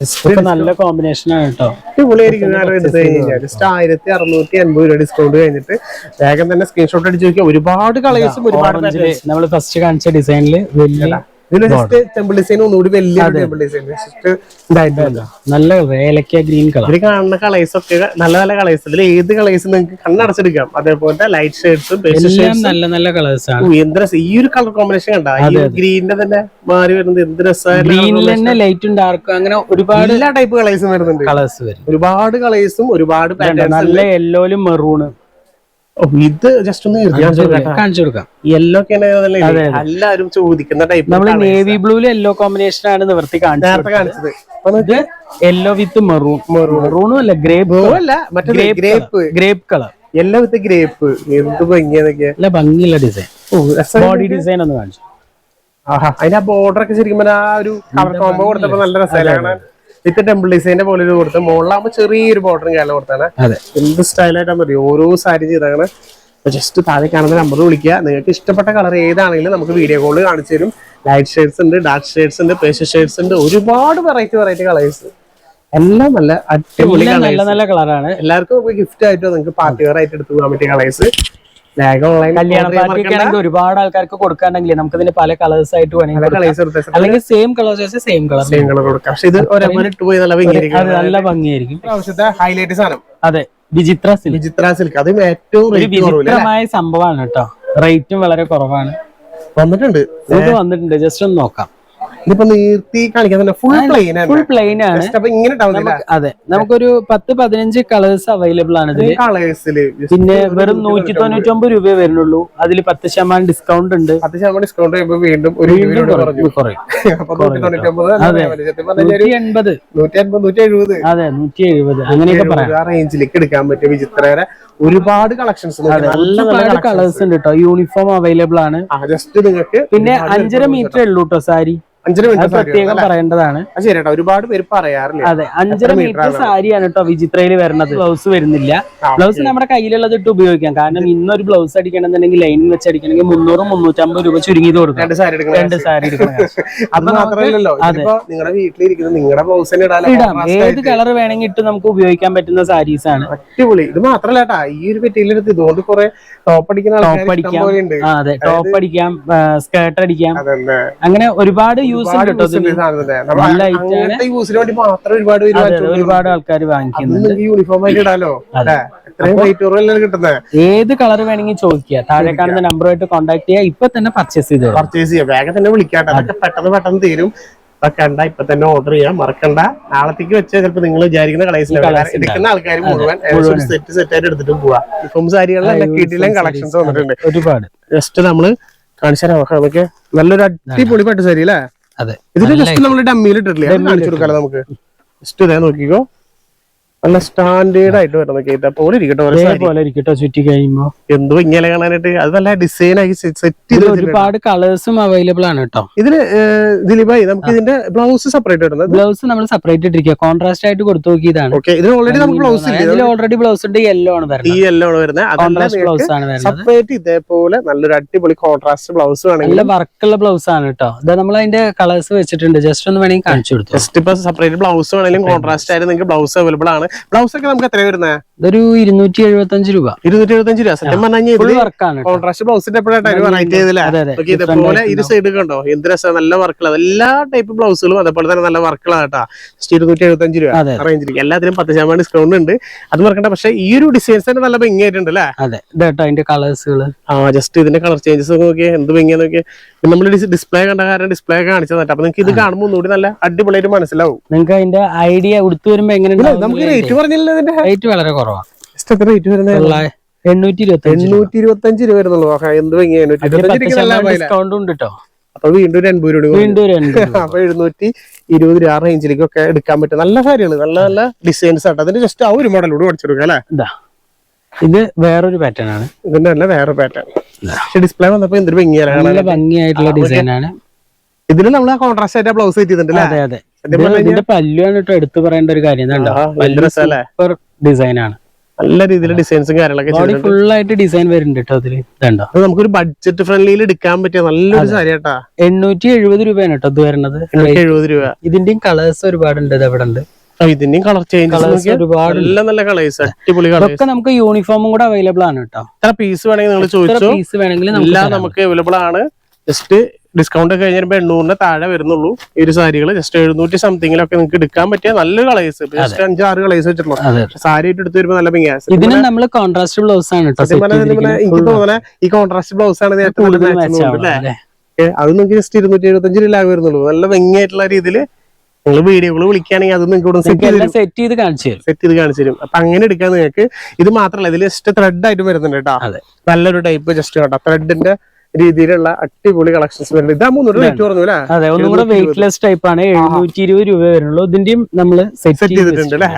നല്ല കോമ്പിനേഷൻ ആണ് കേട്ടോ അടിപൊളിയായിരിക്കും. കാരണം എടുത്തു കഴിഞ്ഞാൽ ജസ്റ്റ് ആയിരത്തി അറുന്നൂറ്റി അൻപത് രൂപ ഡിസ്കൗണ്ട് കഴിഞ്ഞിട്ട് വേഗം തന്നെ സ്ക്രീൻഷോട്ട് അടിച്ച് നോക്കിയാൽ ഒരുപാട് കളേഴ്സും ഒരുപാട് നമ്മൾ ഫസ്റ്റ് കാണിച്ച ഡിസൈനിൽ വലിയ ഇതിന് ജസ്റ്റ് ടെമ്പിൾ ഡിസൈൻ ഒന്നുകൂടി വലിയ ടെമ്പിൾ ഡിസൈൻ ജസ്റ്റ് ഇതായിട്ടുണ്ട്. നല്ല ഏലക്ക ഗ്രീൻ കളർ ഇതിൽ കാണുന്ന കളേഴ്സ് ഒക്കെ നല്ല നല്ല കളേഴ്സ് ഇതിൽ ഏത് കളേഴ്സ് നിങ്ങൾക്ക് കണ്ണടച്ചെടുക്കാം. അതേപോലെ ലൈറ്റ് ഷെയ്ഡ്സും എല്ലാം നല്ല നല്ല കളേഴ്സ് ആണ്. എന്ത് രസം. ഈ ഒരു കളർ കോമ്പിനേഷൻ കണ്ട? ഈ ഗ്രീനിന്റെ തന്നെ മാറി വരുന്നത് എന്ത് രസമായിട്ട് ഗ്രീനിൽ തന്നെ ലൈറ്റും ഡാർക്കും അങ്ങനെ ഒരുപാട് എല്ലാ ടൈപ്പ് കളേഴ്സും വരുന്നുണ്ട്. കളേഴ്സ് വരും. ഒരുപാട് കളേഴ്സും ഒരുപാട് പാറ്റേൺസ് നല്ല യെല്ലോയിലും മെറൂണ് ഇത് ജസ്റ്റ് ഒന്ന് കാണിച്ചു കൊടുക്കാം. യെല്ലോ എല്ലാവരും ചോദിക്കുന്ന ടൈപ്പ് നമ്മൾ നേവി ബ്ലൂൽ യെല്ലോ കോമ്പിനേഷൻ ആണ് നിവർത്തി കാണിച്ചത്. കാണിച്ചത് ഇത് യെല്ലോ വിത്ത് മെറൂൺ മെറൂണും അല്ല ഗ്രേപ്പ് അല്ല മറ്റേ grape grape colour yellow with grape എന്ത് ഭംഗിയാന്നൊക്കെ. നല്ല ഭംഗിയുള്ള ഡിസൈൻ ബോഡി ഡിസൈൻ ഒന്ന് കാണിച്ചു. അതിന്റെ ബോർഡർ ഒക്കെ ശരിക്കും ആ ഒരു കളർ കോമ്പോ കൊടുത്തപ്പോ നല്ല രസമല്ലേ കാണാൻ? വിത്ത് ടെമ്പിൾ ഡിസൈന്റെ പോലെ ഒരു കൊടുത്ത് മുകളിലാകുമ്പോൾ ചെറിയൊരു ബോർഡറും കാലം കൊടുത്താണ് അതെ. എന്ത് സ്റ്റൈലായിട്ടാ മതി. ഓരോ സാരി ചെയ്താണ് ജസ്റ്റ് താഴെ കാണുന്ന നമ്പർ വിളിക്കുക. നിങ്ങൾക്ക് ഇഷ്ടപ്പെട്ട കളർ ഏതാണെങ്കിലും നമുക്ക് വീഡിയോ കോളിൽ കാണിച്ചു തരും. ലൈറ്റ് ഷെയ്ഡ്സ് ഉണ്ട് ഡാർക്ക് ഷെയ്ഡ്സ് ഉണ്ട് പേഷ്യൽ ഷെയ്ഡ്സ് ഉണ്ട്. ഒരുപാട് വെറൈറ്റി വെറൈറ്റി കളേഴ്സ് എല്ലാം നല്ല അടിപൊളി നല്ല നല്ല കളറാണ് എല്ലാവർക്കും ഗിഫ്റ്റ് ആയിട്ടോ നിങ്ങൾക്ക് പാർട്ടി വെയർ ആയിട്ട് എടുത്തു പോകാൻ പറ്റിയ കളേഴ്സ് കല്യാണ പാർട്ടിക്ക് ആണെങ്കിൽ ഒരുപാട് ആൾക്കാർക്ക് കൊടുക്കാണ്ടെങ്കിൽ നമുക്ക് ഇതിന് പല കളേഴ്സ് ആയിട്ട് വേണമെങ്കിൽ അല്ലെങ്കിൽ same colours same colour same colour കൊടുക്കാം. പക്ഷെ ഇത് നല്ല ഭംഗിയായിരിക്കും അത് നല്ല ഭംഗിയായിരിക്കും. ആവശ്യത്തെ ഹൈലൈറ്റ് സാധനം. അതെ വിചിത്ര സിൽക്ക് വിചിത്ര സിൽക്ക് അതും ഏറ്റവും വിചിത്രമായ സംഭവമാണ് കേട്ടോ. റേറ്റും വളരെ കുറവാണ്. വന്നിട്ടുണ്ട്. ഇത് വന്നിട്ടുണ്ട്. ജസ്റ്റ് ഒന്ന് നോക്കാം. ഇതിപ്പോ നീർത്തി കാണിക്കാൻ തന്നെ ഫുൾ പ്ലെയിൻ ആണ്. ഫുൾ പ്ലെയിൻ ആണ്. ഇങ്ങനെ അതെ നമുക്കൊരു പത്ത് പതിനഞ്ച് കളേഴ്സ് അവൈലബിൾ ആണ് ഇതിൽ കളേഴ്സിൽ പിന്നെ വെറും നൂറ്റി തൊണ്ണൂറ്റി ഒമ്പത് രൂപയെ വരുന്നുള്ളൂ. അതിൽ പത്ത് ശതമാനം ഡിസ്കൗണ്ട് ഉണ്ട്. പത്ത് ശതമാനം ഡിസ്കൗണ്ട് വീണ്ടും ഒരു എൺപത് നൂറ്റി അൻപത് നൂറ്റി എഴുപത് അതെ. നൂറ്റി എഴുപത് അങ്ങനെയൊക്കെ പറയാം. റേഞ്ചിലേക്ക് എടുക്കാൻ പറ്റും വിചിത്രയുടെ ഒരുപാട് കളക്ഷൻസ് നല്ല നല്ല ഒരുപാട് കളേഴ്സ് ഉണ്ട് കേട്ടോ. യൂണിഫോം അവൈലബിൾ ആണ്. ജസ്റ്റ് നിങ്ങൾക്ക് പിന്നെ അഞ്ചര മീറ്റർ ഉള്ളൂ കേട്ടോ സാരി. അഞ്ചര മീറ്റർ പ്രത്യേകം പറയേണ്ടതാണ്. ശരി കേട്ടോ ഒരുപാട് പേര് പറയാറില്ല? അതെ അഞ്ചര മീറ്റർ സാരിയാണ് കേട്ടോ വിചിത്രയിൽ വരുന്നത് ബ്ലൗസ് വരുന്നില്ല. ബ്ലൗസ് നമ്മുടെ കയ്യിലുള്ളത് ഇട്ട് ഉപയോഗിക്കാം. കാരണം ഇന്നൊരു ബ്ലൗസ് അടിക്കണമെന്നുണ്ടെങ്കിൽ ലൈനിൽ വെച്ച് അടിക്കണമെങ്കിൽ മുന്നൂറും മുന്നൂറ്റമ്പത് രൂപ ചുരുങ്ങിയത് കൊടുക്കും. രണ്ട് സാരി എടുക്കണം രണ്ട് സാരി എടുക്കണം. അത് മാത്രമല്ലല്ലോ നിങ്ങളുടെ വീട്ടിലിരിക്കുന്ന നിങ്ങളുടെ ബ്ലൗസ് ഇടാം. ഏത് കളർ വേണമെങ്കിൽ ഇട്ട് നമുക്ക് ഉപയോഗിക്കാൻ പറ്റുന്ന സാരീസ് ആണ്. അടിപൊളി. ഇത് മാത്രല്ല കേട്ടാ ഈ ഒരു പെട്ടിയിലെടുത്ത് ഇതുകൊണ്ട് കുറെ ടോപ്പ് അടിക്കുന്ന ടോപ്പ് അടിക്കാം. അതെ. ടോപ്പ് അടിക്കാം സ്കേർട്ട് അടിക്കാം. അങ്ങനെ ഒരുപാട് യൂസ്. അങ്ങനത്തെ യൂസിന് വേണ്ടി മാത്രം ഒരുപാട് ആൾക്കാർ വാങ്ങിക്കുന്നുണ്ട്. യൂണിഫോം ആയിട്ട് ഇടാലോ? ഏത് കളർ വേണമെങ്കിൽ ചോദിക്കുക. താഴെ കാണുന്ന നമ്പറുമായിട്ട് കോൺടാക്ട് ചെയ്യുക ഇപ്പൊ തന്നെ പർച്ചേസ് ചെയ്ത് പർച്ചേസ് ചെയ്യാം. വേഗം തന്നെ വിളിക്കാട്ടെ. അതൊക്കെ പെട്ടെന്ന് പെട്ടെന്ന് തീരും. വെക്കണ്ട ഇപ്പൊ തന്നെ ഓർഡർ ചെയ്യാം. മറക്കണ്ട. നാളത്തേക്ക് വെച്ച് ചിലപ്പോ നിങ്ങൾ വിചാരിക്കുന്ന colours എടുക്കുന്ന ആൾക്കാർ മുഴുവൻ സെറ്റ് സെറ്റ് ആയിട്ട് എടുത്തിട്ട് പോവാ. ഇപ്പം സാരികളിലെ കിട്ടിയിലും കളക്ഷൻസ് വന്നിട്ടുണ്ട്. ഒരുപാട്. ജസ്റ്റ് നമ്മൾ കാണിച്ചാൽ നമുക്ക് നല്ലൊരു അടിപൊളി പട്ടു സാരി അല്ലേ? അതെ. ഇതിന് ജസ്റ്റ് നമ്മൾ ഡമ്മിയിൽ ഇട്ടിട്ടില്ലേ കാണിച്ചു കൊടുക്കാലോ നമുക്ക്. ജസ്റ്റ് ഇതേ നോക്കിക്കോ. നല്ല സ്റ്റാൻഡേർഡ് ആയിട്ട് വരുന്നത് കേട്ടോ. പോലെ ഇരിക്കട്ടെ ചുറ്റി കഴിയുമ്പോ. എന്തോ ഇങ്ങനെ കാണാനായിട്ട് അത് നല്ല ഡിസൈൻ ആക്കി സെറ്റ് ചെയ്ത് ഒരുപാട് കളേഴ്സും അവൈലബിൾ ആണ് കേട്ടോ ഇതിന് ദിലീപായി നമുക്ക് ഇതിന്റെ ബ്ലൗസ് സെപ്പറേറ്റ് വരുന്നത് ബ്ലൗസ് നമ്മൾ സെപ്പറേറ്റ് ഇട്ടിരിക്കുക കോൺട്രാസ്റ്റ് ആയിട്ട് കൊടുത്തു നോക്കിയതാണ്. ഓക്കെ ഇതിന് ഓൾറെഡി നമുക്ക് ബ്ലൗസ് ഇതിൽ ഓൾറെഡി ബ്ലൗസ് ഉണ്ട് യെല്ലോ ആണ് വരുന്നത്. ഈ യെല്ലോ ആണ് വരുന്നത്. ബ്ലൗസ് ആണ് വരുന്നത്. സെപ്പറേറ്റ് ഇതേപോലെ നല്ലൊരു അടിപൊളി കോൺട്രാസ്റ്റ് ബ്ലൗസ് ആണെങ്കിൽ നല്ല വർക്കുള്ള ബ്ലൗസ് ആണ് കേട്ടോ ഇത് നമ്മൾ അതിന്റെ കളേഴ്സ് വെച്ചിട്ടുണ്ട്. ജസ്റ്റ് ഒന്ന് വേണമെങ്കിൽ കാണിച്ചു കൊടുത്തു. ജസ്റ്റ് ഇപ്പൊ സെപ്പറേറ്റ് ബ്ലൗസ് വേണമെങ്കിലും കോൺട്രാസ്റ്റ് ആയിട്ട് നിങ്ങൾക്ക് ബ്ലൗസ് അവൈലബിൾ ആണ്. ബ്ലൗസ് ഒക്കെ നമുക്ക് എത്ര വരുന്നത് ഇതൊരു ഇരുന്നൂറ്റി എഴുപത്തി അഞ്ച് രൂപ. ഇരുന്നൂറ്റി എഴുപത്തി രൂപ സത്യം പറഞ്ഞു ഫുൾ വർക്കാണ് കോൺട്രാസ്റ്റ് ബ്ലൗസിന്റെ എപ്പോഴായിട്ട് വെറൈറ്റി ചെയ്തില്ല ഇതേപോലെ ഇരു സൈഡ് കണ്ടോ? എന്ത് രസം നല്ല വർക്കുകൾ എല്ലാ ടൈപ്പ് ബ്ലൗസുകളും അതേപോലെ തന്നെ നല്ല വർക്കുകളാണ് കേട്ടോ. ജസ്റ്റ് ഇരുന്നൂറ്റി എഴുപത്തഞ്ച് രൂപ. അതെ. റേഞ്ചിലേക്ക് എല്ലാത്തിനും പത്ത് ശതമാനം ഡിസ്കൗണ്ട് ഉണ്ട്. അത് മറക്കണ്ട പക്ഷെ ഈ ഒരു ഡിസൈൻസ് തന്നെ നല്ല ഭംഗിയായിട്ടുണ്ട് അല്ലേ? അതെ ഇത് കേട്ടോ അതിന്റെ കളേഴ്സുകൾ ആ ജസ്റ്റ് ഇതിന്റെ കളർ ചേഞ്ചസ് നോക്കിയേ എന്ത് ഭംഗിയാ നോക്കിയേ. നമ്മൾ ഡിസ്പ്ലേ കണ്ട കാരണം ഡിസ്പ്ലേ കാണിച്ചത് അപ്പൊ നിങ്ങൾക്ക് ഇത് കാണുമ്പോൾ ഒന്നുകൂടി നല്ല അടിപൊളിയായിട്ട് മനസ്സിലാവും. നിങ്ങൾക്ക് അതിന്റെ ഐഡിയ ഉടുത്തു വരുമ്പോ എങ്ങനെ നമുക്ക് റേറ്റ് പറഞ്ഞില്ല ഇതിന്റെ? റേറ്റ് വളരെ കുറവാണ് ജസ്റ്റ് എത്ര റേറ്റ് വരുന്നത് എണ്ണൂറ്റി ഇരുപത്തി അഞ്ച് എണ്ണൂറ്റി ഇരുപത്തി അഞ്ച് രൂപ വരുന്നുള്ളൂ. എന്ത് എണ്ണൂറ്റി ഇരുപത്തി? ഡിസ്കൗണ്ട് ഉണ്ട് കേട്ടോ അപ്പൊ വീണ്ടും ഒരു എൺപത് രൂപ വീണ്ടും രൂപ. അപ്പൊ എഴുന്നൂറ്റി ഇരുപത് രൂപ റേഞ്ചിലേക്കൊക്കെ എടുക്കാൻ പറ്റും. നല്ല കാര്യമാണ്. നല്ല നല്ല ഡിസൈൻസ് ആട്ടോ. അതിന്റെ ജസ്റ്റ് ആ ഒരു മോഡലോട് പഠിച്ചെടുക്കുക അല്ലെ? ഇതാ. വേറൊരു പാറ്റേൺ ആണ്. ഇതിന്റെ അല്ല വേറെ പാറ്റേൺ പക്ഷെ ഡിസ്പ്ലേ വന്നപ്പോ എന്തൊരു ഭംഗിയാണ് കാണാൻ. നല്ല ഭംഗിയായിട്ടുള്ള ഡിസൈൻ ആണ്. ഇതിന് നമ്മൾ കോൺട്രാസ്റ്റ് ആയിട്ട് ബ്ലൗസ് ചെയ്തിട്ടുണ്ട് അല്ലേ? അതെ അതെ. ഇതിന്റെ പല്ലുവാണ് കേട്ടോ എടുത്തു പറയേണ്ട ഒരു കാര്യം? സൂപ്പർ ഡിസൈൻ ആണ്. നല്ല രീതിയിൽ ഡിസൈൻസും കാര്യങ്ങളൊക്കെ ബോഡി ഫുൾ ആയിട്ട് ഡിസൈൻ വരുന്നുണ്ട് കേട്ടോ അതിൽ ഇതുണ്ടോ അത് നമുക്കൊരു ബഡ്ജറ്റ് ഫ്രണ്ട്ലിയിൽ എടുക്കാൻ പറ്റിയ നല്ലൊരു സാരി കേട്ടാ എണ്ണൂറ്റി എഴുപത് രൂപയാണ് കേട്ടോ ഇത് വരുന്നത്. എഴുപത് രൂപ. ഇതിന്റെയും കളേഴ്സ് ഒരുപാടുണ്ട് ഇത് അവിടെ ഉണ്ട്? ഇതിന്റെയും കളർ ചേഞ്ചസ് ഒരുപാട് നല്ല നല്ല കളേഴ്സ് അടിപൊളി കളേഴ്സ് നമുക്ക് യൂണിഫോമും കൂടെ അവൈലബിൾ ആണ് കേട്ടോ എത്ര പീസ് വേണമെങ്കിൽ നിങ്ങൾ ചോദിച്ചു? പീസ് വേണമെങ്കിൽ എല്ലാം നമുക്ക് അവൈലബിൾ ആണ്. ജസ്റ്റ് ഡിസ്കൗണ്ട് ഒക്കെ കഴിഞ്ഞപ്പോൾ എണ്ണൂറിന് താഴെ വരുന്നുള്ളൂ. ഈ ഒരു സാരികൾ ജസ്റ്റ് എഴുന്നൂറ്റി സംതിങ്ങിലൊക്കെ നിങ്ങൾക്ക് എടുക്കാൻ പറ്റിയ നല്ല കളേഴ്സ് ജസ്റ്റ് അഞ്ചാറ് ആറ് കളേഴ്സ് വെച്ചിട്ടുള്ളൂ. സാരി ആയിട്ട് എടുത്ത് വരുമ്പോൾ നല്ല ഭംഗിയാണ് ഇതിന് നമ്മൾ കോൺട്രാസ്റ്റ് ബ്ലൗസ് ആണ്. എനിക്ക് തോന്നുന്നത് ഈ കോൺട്രാസ്റ്റ് ബ്ലൗസ് ആണ് അല്ലേ? അത് നിങ്ങൾക്ക് ജസ്റ്റ് ഇരുന്നൂറ്റി എഴുപത്തഞ്ച് രൂപ വരുന്നുള്ളൂ. നല്ല ഭംഗിയായിട്ടുള്ള രീതിയിൽ നിങ്ങൾ വീഡിയോകൾ വിളിക്കുകയാണെങ്കിൽ അത് നിങ്ങൾക്ക് ഇവിടെ സെറ്റ് ചെയ്ത് സെറ്റ് ചെയ്ത് കാണിച്ചു തരും. സെറ്റ് ചെയ്ത് കാണിച്ചു തരും. അപ്പൊ അങ്ങനെ എടുക്കാൻ നിങ്ങൾക്ക് ഇത് മാത്രമല്ല ഇതിൽ ജസ്റ്റ് ത്രെഡ് ആയിട്ട് വരുന്നുണ്ട് കേട്ടോ നല്ലൊരു ടൈപ്പ് ജസ്റ്റ് കേട്ടോ ത്രെഡിന്റെ രീതിയിലുള്ള അടിപൊളി കളക്ഷൻസ് വരുന്നുണ്ട്. ഇതാ മൂന്നൂറ് റേറ്റ് പറഞ്ഞു അല്ലേ? അതെ ഒന്നും കൂടെ വെയിറ്റ്ലെസ് ടൈപ്പ് ആണ്. എഴുന്നൂറ്റി ഇരുപത് രൂപ വരുന്നുള്ളൂ. ഇതിന്റെയും നമ്മൾ സെറ്റ് ചെയ്തിട്ടുണ്ട് അല്ലേ?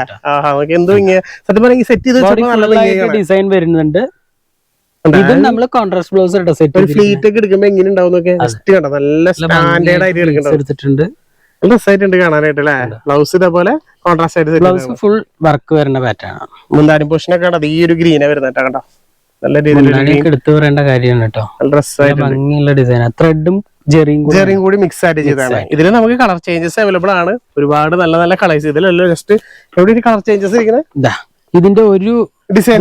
എന്തോ ഇങ്ങനെ സത്യം പറഞ്ഞാൽ സെറ്റ് ചെയ്ത് ഡിസൈൻ വരുന്നുണ്ട്. ഇതും നമ്മൾ കോൺട്രാസ്റ്റ് ബ്ലൗസ് ഇട്ട സെറ്റ് ഫ്ലീറ്റ് ഒക്കെ എടുക്കുമ്പോ എങ്ങനെ ഉണ്ടാവും നല്ല സ്റ്റാൻഡേർഡ് ആയിട്ട് എടുക്കുന്നുണ്ട് നല്ല രസമായിട്ടുണ്ട് കാണാനായിട്ട് അല്ലേ? ബ്ലൗസ് ഇതേപോലെ കോൺട്രാസ്റ്റ് ആയിട്ട് ബ്ലൗസ് ഫുൾ വർക്ക് വരുന്ന പാറ്റേൺ ആണ്. മുന്താനും പോഷനൊക്കെ ഈ ഒരു ഗ്രീനാ വരുന്നേട്ടാ കണ്ടോ? നല്ല രീതിയിൽ എടുത്തു പറയേണ്ട കാര്യമാണ് കേട്ടോ. ഡ്രസ്സായിട്ട് ഭംഗിയുള്ള ഡിസൈൻ ത്രെഡും ജെറിയും കൂടെ മിക്സ് ആയിട്ട് ചെയ്താണ് ഇതിൽ നമുക്ക് കളർ ചേഞ്ചസ് അവൈലബിൾ ആണ്. ഒരുപാട് നല്ല നല്ല കളേഴ്സ് ഇതിലല്ലോ ജസ്റ്റ് എവിടെ കളർ ചേഞ്ചസ് ഇരിക്കുന്നത് ഇതാ ഇതിന്റെ ഒരു ഡിസൈൻ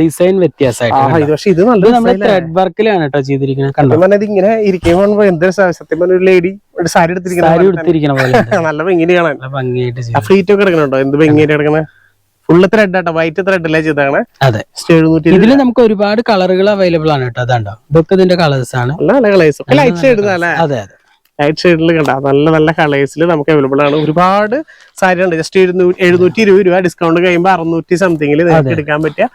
ഡിസൈൻ വ്യത്യാസമായിട്ട് പക്ഷെ ഇത് നല്ല ത്രെഡ് വർക്കിലാണ് കേട്ടോ ചെയ്തിരിക്കുന്നത് ഇങ്ങനെ ഇരിക്കുമ്പോൾ എന്തൊരു സത്യം പറഞ്ഞ ഒരു ലേഡി ഒരു സാരി എടുത്തിരിക്കുന്ന സാരി നല്ല ഭംഗിയാണ്. ഭംഗിയായിട്ട് ഫ്ലീറ്റ് ഒക്കെ എടുക്കണുണ്ടോ? എന്ത് ഭംഗിയായിട്ട് കിടക്കണേ ഫുള്ള് ത്രെഡ് ആട്ടോ വൈറ്റ് ത്രെഡ് അല്ലേ ചെയ്താണ് അതെ. ഇതിൽ നമുക്ക് ഒരുപാട് കളറുകൾ അവൈലബിൾ ആണ് കേട്ടോ അതാണ്ടോ? ഇതൊക്കെ ഇതിന്റെ കളേഴ്സ് ആണ്. നല്ല കളേഴ്സ് ഒക്കെ ലൈറ്റ് ഷെയ്ഡ് അല്ലേ അതെ അതെ. ലൈറ്റ് ഷെയ്ഡിൽ കണ്ട നല്ല നല്ല കളേഴ്സിൽ നമുക്ക് അവൈലബിൾ ആണ്. ഒരുപാട് സാരി ഉണ്ട്. ജസ്റ്റ് എഴുന്നൂറ്റി ഇരുപത് രൂപ ഡിസ്കൗണ്ട് കഴിയുമ്പോൾ അറുന്നൂറ്റി സംതിങ്ങിൽ നിങ്ങൾക്ക് എടുക്കാൻ പറ്റിയ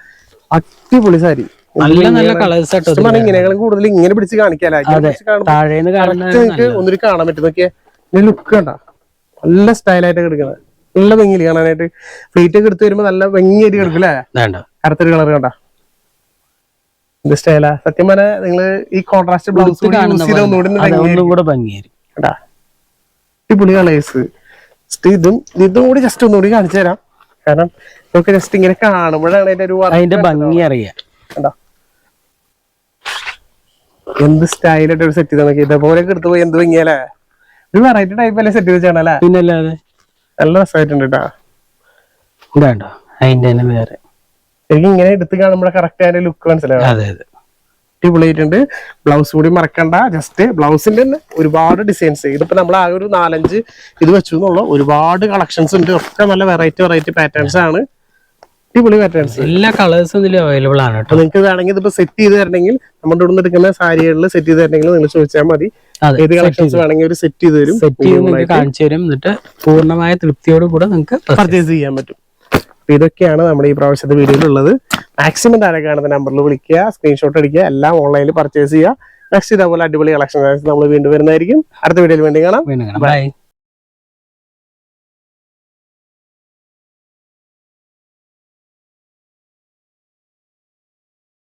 അടിപൊളി സാരി. നല്ല നല്ല കളേഴ്സ് ഇങ്ങനെകളും കൂടുതൽ ഇങ്ങനെ പിടിച്ച് കാണിക്കാനായിട്ട് ഇങ്ങനെ ഒന്നിരി കാണാൻ പറ്റും. നോക്കിയാൽ ലുക്ക് കണ്ട നല്ല സ്റ്റൈലായിട്ട് കിടക്കുന്നത് നല്ല ഭംഗിയിൽ കാണാനായിട്ട്. ഫ്ലീറ്റ് ഒക്കെ എടുത്ത് വരുമ്പോ നല്ല ഭംഗിയായിട്ട് കിടക്കും അല്ലേ കറുത്തൊരു അടുത്തൊരു കളർ കണ്ട ഇത് സ്റ്റൈലാ സത്യം പറഞ്ഞാൽ നിങ്ങൾ ഈ കോൺട്രാസ്റ്റ് ബ്ലൗസ് ഒന്നുകൂടി ഭംഗിയായിരിക്കും. അടിപൊളി കളേഴ്സ് ഇതും ഇതും കൂടി ജസ്റ്റ് ഒന്നുകൂടി കാണിച്ചു തരാം. കാരണം നമുക്ക് ജസ്റ്റ് ഇങ്ങനെ കാണുമ്പോഴാണ് അതിന്റെ ഒരു അതിന്റെ ഭംഗി അറിയാം. എന്ത് സ്റ്റൈലായിട്ട് ഒരു സെറ്റ് ചെയ്ത് നോക്കി ഇതേപോലെ എടുത്തു പോയി എന്ത് ഭംഗിയല്ലേ ഒരു വെറൈറ്റി ടൈപ്പ് അല്ലേ സെറ്റ് ചെയ്ത് വെച്ചാണല്ലേ പിന്നല്ലാതെ? നല്ല രസമായിട്ടുണ്ട് കേട്ടാ ഇതാണ്ടോ? അതിന്റെ തന്നെ വേറെ. എനിക്ക് ഇങ്ങനെ എടുത്ത് കാണുമ്പോൾ കറക്റ്റ് അതിന്റെ ലുക്ക് മനസ്സിലാവും അതെ അതെ. അടിപൊളിയായിട്ടുണ്ട്. ബ്ലൗസ് കൂടി മറക്കണ്ട. ജസ്റ്റ് ബ്ലൗസിന്റെ തന്നെ ഒരുപാട് ഡിസൈൻസ് ഇതിപ്പോ നമ്മൾ ആ ഒരു നാലഞ്ച് ഇത് വെച്ചു എന്നുള്ള. ഒരുപാട് കളക്ഷൻസ് ഉണ്ട്. ഒക്കെ നല്ല വെറൈറ്റി വെറൈറ്റി പാറ്റേൺസ് ആണ്. അടിപൊളി പാറ്റേൺസ് എല്ലാ കളേഴ്സും ഇതിൽ അവൈലബിൾ ആണ് കേട്ടോ. നിങ്ങൾക്ക് വേണമെങ്കിൽ ഇതിപ്പോ സെറ്റ് ചെയ്ത് തരണമെങ്കിൽ നമ്മുടെ ഇവിടെ എടുക്കുന്ന സാരികളിൽ സെറ്റ് ചെയ്ത് തരണമെങ്കിൽ നിങ്ങൾ ചോദിച്ചാൽ മതി. ഏത് കളക്ഷൻസ് വേണമെങ്കിൽ ഒരു സെറ്റ് ചെയ്ത് തരും. സെറ്റ് ചെയ്ത് നിങ്ങൾക്ക് കാണിച്ചു തരും. എന്നിട്ട് പൂർണമായ തൃപ്തിയോട് കൂടെ നിങ്ങൾക്ക് പർച്ചേസ് ചെയ്യാൻ പറ്റും. അപ്പൊ ഇതൊക്കെയാണ് നമ്മുടെ ഈ പ്രാവശ്യത്തെ വീഡിയോയിലുള്ളത് മാക്സിമം താഴെ കാണുന്ന നമ്പറിൽ വിളിക്കുക സ്ക്രീൻഷോട്ട് അടിക്കുക എല്ലാം ഓൺലൈനിൽ പർച്ചേസ് ചെയ്യുക. നെക്സ്റ്റ് ഇതേപോലെ അടിപൊളി കളക്ഷൻ നമ്മൾ വീണ്ടും വരുന്നതായിരിക്കും. അടുത്ത വീഡിയോയിൽ വേണ്ടി കാണാം. വീണ്ടും കാണാം. ബൈ